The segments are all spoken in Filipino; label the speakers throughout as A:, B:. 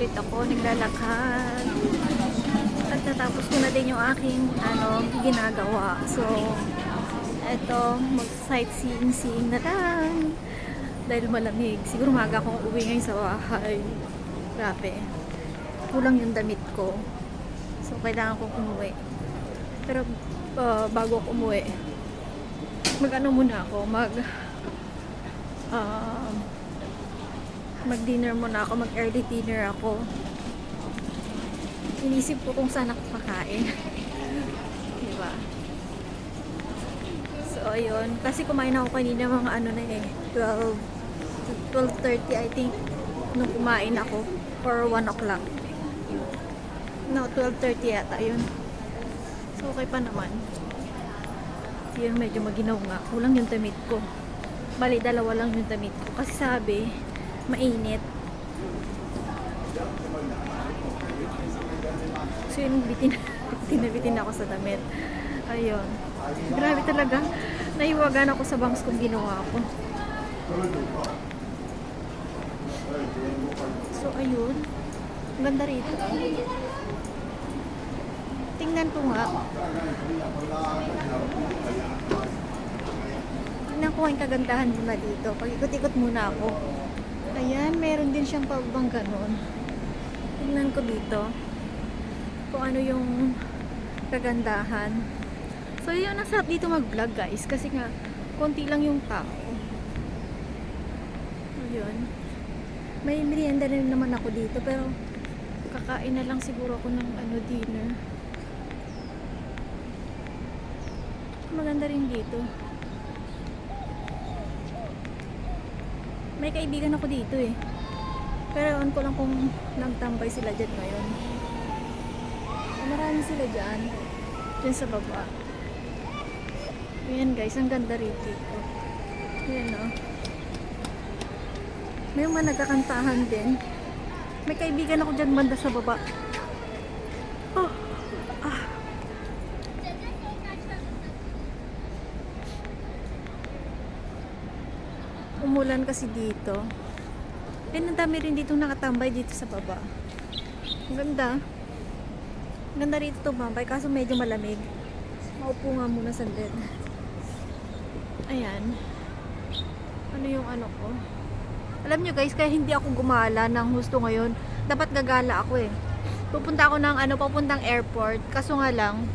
A: ulit ako, naglalakad. At natapos ko na din yung aking ano, ginagawa. So, eto, mag-sightseeing-seeing na lang. Dahil malamig. Siguro maga akong uwi ngayon sa bahay. Grabe. Kulang yung damit ko. So, kailangan kong umuwi. Pero, uh, bago ako umuwi, mag-ano muna ako, mag um, mag-dinner muna ako, mag-early dinner ako. Inisip ko kung saan ako kakain. Di ba? So, ayun. Kasi kumain ako kanina mga ano na eh, 12, 12.30 I think, nung kumain ako, or 1 o'clock. No, 12.30 yata yun. So, okay pa naman. Yun, medyo maginaw nga. Kulang yung damit ko. Bali, dalawa lang yung damit ko. Kasi sabi, mainit. So yun, bitin, tinabitin ako sa damit. Ayun. Grabe talaga. Naiwagan ako sa bangs kung ginawa ko. So, ayun. Ang ganda rito. Tingnan ko nga. Tingnan ko ang kagandahan muna dito. Pag-ikot-ikot muna ako. Ayan, meron din siyang pabang ganun. Tingnan ko dito. Kung ano yung kagandahan. So, yun, nasarap dito mag-vlog guys. Kasi nga, konti lang yung tao. Ayun. May merienda na naman ako dito. Pero, kakain na lang siguro ako ng ano, dinner. Maganda rin dito. May kaibigan ako dito eh. Pero ewan ko lang kung nagtambay sila dyan ngayon. Marami sila dyan. Dyan sa baba. Ayan guys, ang ganda rito. Ayan o. May mga nagkakantahan din. May kaibigan ako dyan banda sa baba. Oh. Ah. Umulan kasi dito. And ang dami rin dito nakatambay dito sa baba. Ang ganda. Ang ganda rito tumambay kaso medyo malamig. Maupo nga muna sa bed. Ayan. Ano yung ano ko? Alam nyo guys, kaya hindi ako gumala ng husto ngayon. Dapat gagala ako eh. Pupunta ako ng ano, papuntang airport. Kaso nga lang,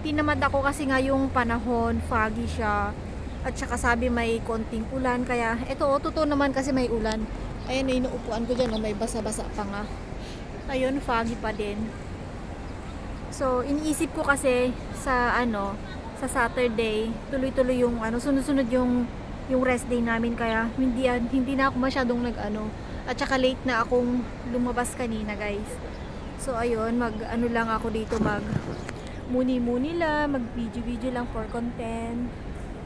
A: tinamad ako kasi nga yung panahon, foggy siya. At saka sabi may konting ulan. Kaya, eto, oh, totoo naman kasi may ulan. Yung inuupuan ko dyan, oh, may basa-basa pa nga. Ayun, foggy pa din. So, iniisip ko kasi sa ano, sa Saturday, tuloy-tuloy yung ano, sunod-sunod yung yung rest day namin kaya hindi hindi na ako masyadong nag-ano. At saka late na akong lumabas kanina, guys. So, ayun, mag ano lang ako dito mag muni-muni lang, mag video-video lang for content.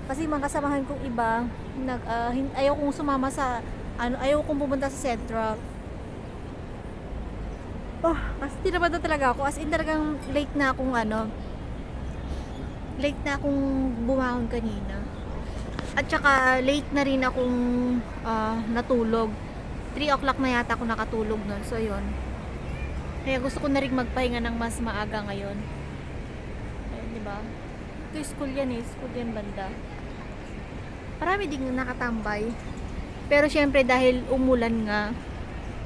A: Kasi mga kasamahan kong iba, nag, ah, hin- ayaw kong sumama sa, ano, ayaw kong pumunta sa Central. Oh, kasi tinamad na talaga ako. As in talagang late na akong ano, late na akong bumangon kanina. At saka late na rin akong ah, natulog. 3 o'clock na yata ako nakatulog nun. So, yun. Kaya gusto ko na rin magpahinga ng mas maaga ngayon. Ayun, di ba? Ito school yan eh. School yan banda. Marami din nakatambay. Pero syempre dahil umulan nga,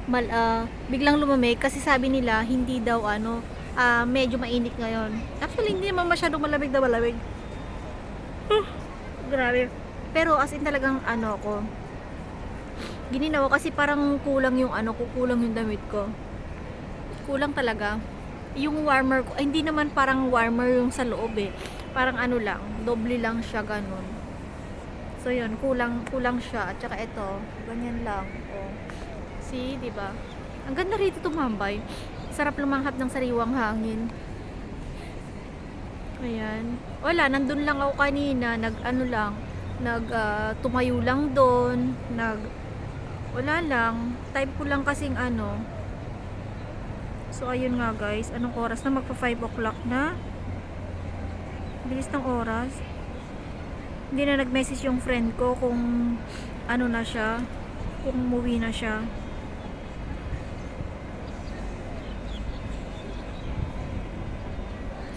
A: mal, ah, biglang lumamig kasi sabi nila hindi daw ano, ah, medyo mainit ngayon. Actually hindi naman masyadong malamig na malamig. Huh, grabe. Pero as in talagang ano ko, gininawa kasi parang kulang yung ano ko, kulang yung damit ko. Kulang talaga. Yung warmer ko, ay, hindi naman parang warmer yung sa loob eh. Parang ano lang, doble lang siya ganun. So yun, kulang kulang siya. At saka ito, ganyan lang. Oh. See, 'di ba? Ang ganda rito tumambay. Sarap lumanghap ng sariwang hangin. Ayan. Wala, nandun lang ako kanina, nag ano lang, nag ah, tumayo lang doon, nag wala lang. Type ko lang kasing ano. So ayun nga guys, anong oras na magpa 5 o'clock na? Bilis ng oras hindi na nag-message yung friend ko kung ano na siya, kung umuwi na siya.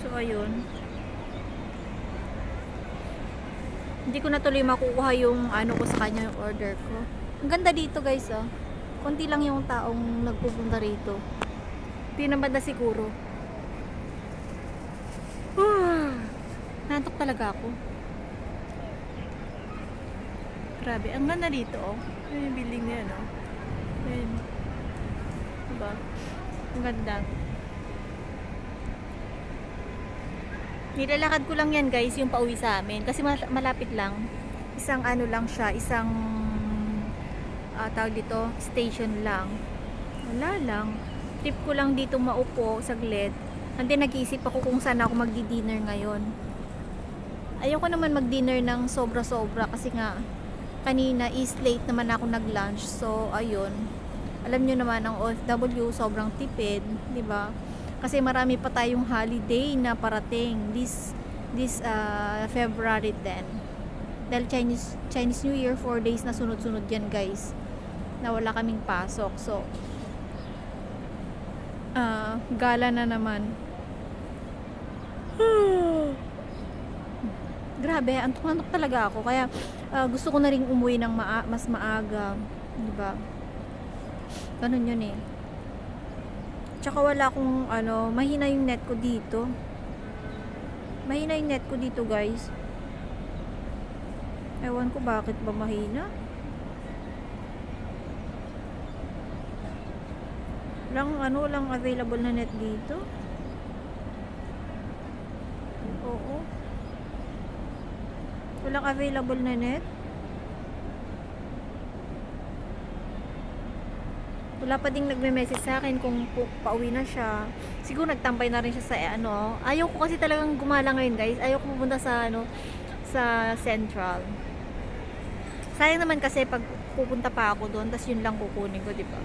A: So, ayun. Hindi ko na tuloy makukuha yung ano ko sa kanya, yung order ko. Ang ganda dito guys, oh. Konti lang yung taong nagpupunta rito. Pinamad na siguro. Ah, nantok talaga ako. Grabe, ang ganda dito oh. Yung building na yan oh. Ayun. Diba? Ang ganda. Nilalakad ko lang yan guys, yung pauwi sa amin. Kasi mal- malapit lang. Isang ano lang siya, isang ah, tawag dito, station lang. Wala lang. Trip ko lang dito maupo saglit. And then nag-iisip ako kung saan ako magdi-dinner ngayon. Ayoko naman mag-dinner ng sobra-sobra kasi nga kanina is late naman ako nag-lunch. So, ayun. Alam nyo naman ang OFW sobrang tipid, 'di ba? Kasi marami pa tayong holiday na parating this this uh, February 10. Dahil Chinese Chinese New Year 4 days na sunod-sunod yan, guys. Na wala kaming pasok. So ah gala na naman. Grabe, antok-antok talaga ako. Kaya ah, gusto ko na ring umuwi ng maa- mas maaga, 'di ba? Ganun yun eh. Tsaka wala akong ano, mahina yung net ko dito. Mahina yung net ko dito, guys. Ewan ko bakit ba mahina. Lang ano, lang available na net dito. Oo. Walang available na net. wala pa ding nagme-message sa akin kung pauwi na siya. Siguro nagtambay na rin siya sa eh, ano. Ayaw ko kasi talagang gumala ngayon, guys. Ayaw ko pupunta sa ano sa Central. Sayang naman kasi pag pupunta pa ako doon, tas yun lang kukunin ko, 'di ba?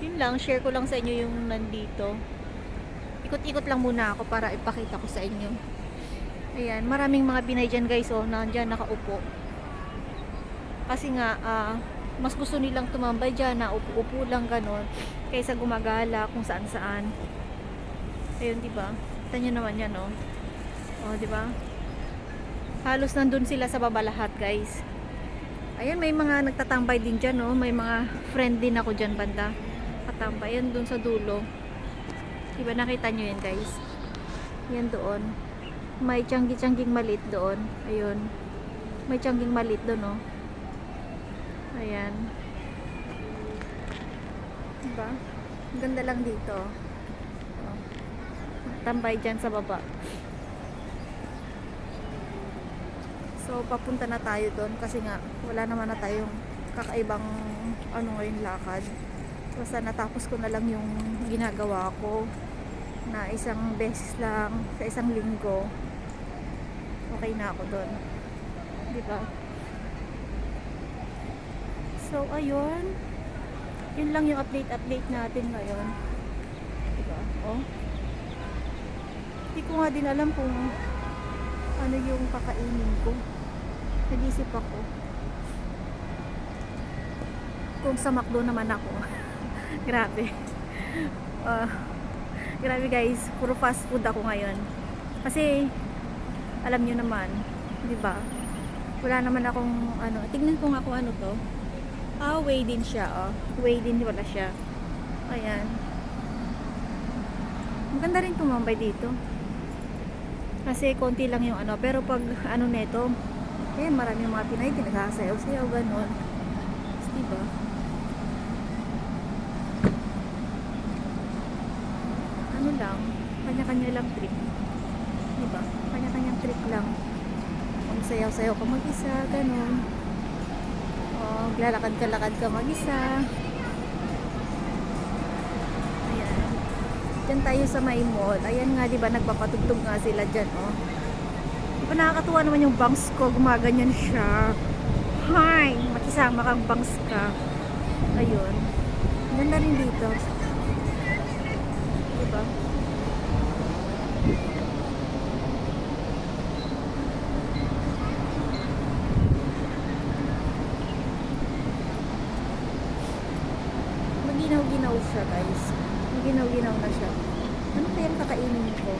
A: Yun lang, share ko lang sa inyo yung nandito. Ikot-ikot lang muna ako para ipakita ko sa inyo. Ayan, maraming mga Pinay dyan guys, oh, nandiyan nakaupo. Kasi nga, ah, mas gusto nilang tumambay dyan na upo-upo lang ganon kaysa gumagala kung saan saan ayun di ba? Kita nyo naman yan oh. Oh di ba? Halos nandun sila sa baba lahat guys. Ayun may mga nagtatambay din dyan oh. May mga friend din ako dyan banda. Katambay yan dun sa dulo. Di ba nakita nyo yan guys? Yan doon may tiyanggi-tiyangging malit doon ayun may tiyangging malit doon oh Ayan. Diba? Ganda lang dito. Oh. Tambay dyan sa baba. So, papunta na tayo doon kasi nga wala naman na tayong kakaibang ano ngayon lakad. Basta natapos ko na lang yung ginagawa ko na isang beses lang sa isang linggo. Okay na ako doon. Diba? So, ayun. Yun lang yung update-update natin ngayon. Diba? Oh. Hindi ko nga din alam kung ano yung kakainin ko. Nag-isip ako. Kung sa McDo naman ako. grabe. Ah, grabe guys. Puro fast food ako ngayon. Kasi, alam nyo naman, di ba? Wala naman akong, ano, tignan ko nga kung ano to. Ah, way din siya, oh. Way din wala siya. Ayan. Maganda rin tumambay dito. Kasi konti lang yung ano. Pero pag ano neto, eh, marami yung mga Pinay, pinagsasayaw-sayaw, ganun. Diba? Ano lang, kanya-kanya lang trip. Diba? Lang. Kung sayaw-sayaw ka mag-isa, ganun. Oh, lalakad ka lakad ka mag-isa. Diyan tayo sa may mall. Ayan nga, di ba, nagpapatugtog nga sila dyan, oh. Di ba nakakatuwa naman yung bangs ko, gumaganyan siya. Hi! Makisama kang bangs ka. Ayun. Ganda rin dito. Di ba? Maginaw-ginaw siya guys. Maginaw-ginaw na siya. Ano kaya kakainin ko?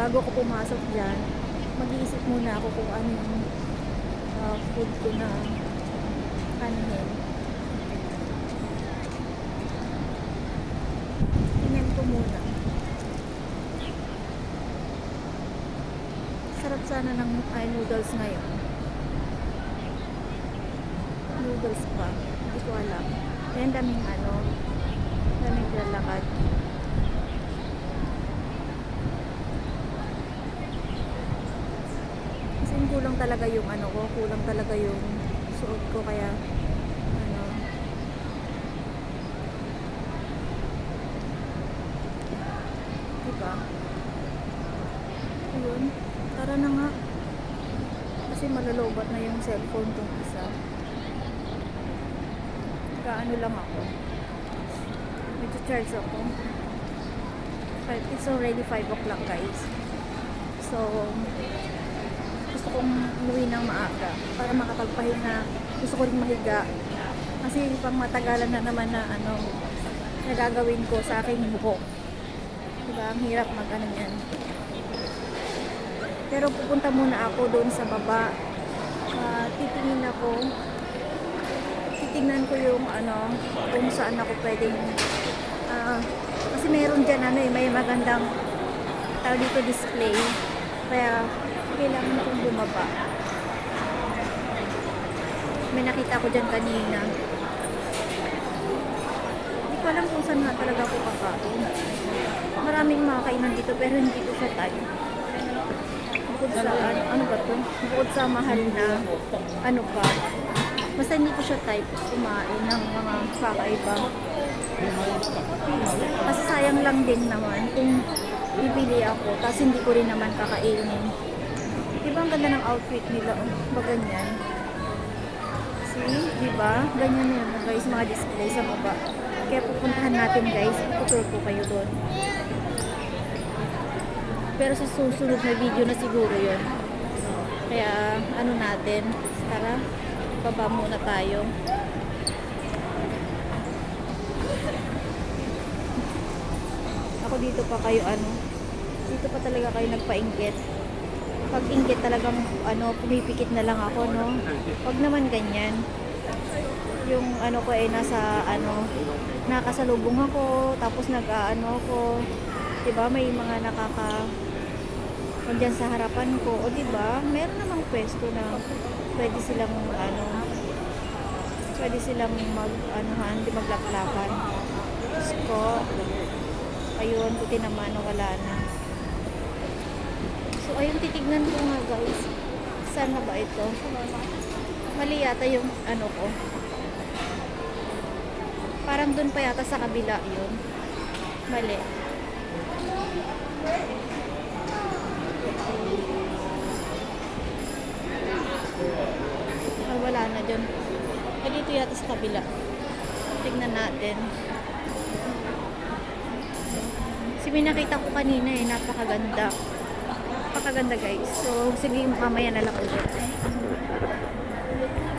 A: Bago ko pumasok dyan, mag-iisip muna ako kung ano yung ah, food ko na kanin. Tingnan ko muna. Sarap sana ng ay, noodles ngayon. Noodles pa. Hindi ko alam. Kaya daming ano, daming lalakad. Kasi kulang talaga yung ano ko, kulang talaga yung suot ko kaya ano diba? Ayun, tara na nga. Kasi malalobat na yung cellphone kong isa. Kaano lang ako. Medyo charge ako. It's already 5 o'clock guys. So, gusto kong umuwi ng maaga para makapagpahinga. Gusto ko rin mahiga. Kasi pang matagalan na naman na ano, nagagawin ko sa aking buhok. Diba? Ang hirap mag ano yan. Pero pupunta muna ako doon sa baba. Ah, titingin ako. Titingnan ko yung ano, kung saan ako pwedeng ah, kasi meron dyan ano eh, may magandang tawag dito display. Kaya kailangan kong bumaba. May nakita ko dyan kanina. Hindi ko alam kung saan nga talaga ako kakain. Maraming mga kainan dito pero hindi ko siya type. Bukod sa ano, ano ba to? Bukod sa mahal na ano pa. Basta hindi ko siya type kumain ng mga kakaiba. Kasi sayang lang din naman kung bibili ako tapos hindi ko rin naman kakainin. Diba ang ganda ng outfit nila? Oh, ba ganyan? See? Diba? Ganyan yun guys, mga display sa baba. Kaya pupuntahan natin guys. Itutur ko kayo doon. Pero sa susunod na video na siguro yun. Kaya ano natin, tara, baba muna tayo. Ako dito pa kayo ano, dito pa talaga kayo nagpainggit. Pag inggit talagang ano, pumipikit na lang ako, no? Pag naman ganyan, yung ano ko ay nasa ano, nakasalubong ako, tapos nag-ano ko, 'di ba? May mga nakaka nandiyan sa harapan ko, o 'di ba? Meron namang pwesto na pwede silang ano, pwede silang mag ano, hindi maglaklakan. Diyos ko, ayun, buti naman wala na. So, ayun, titignan ko nga guys. Saan ba ito? Mali yata yung ano ko. Parang dun pa yata sa kabila yun. Mali. Ah, wala na dun. Ah, dito yata sa kabila. Tignan natin. Si may nakita ko kanina eh, napakaganda. Napakaganda guys. So, sige, mamaya na lang ulit.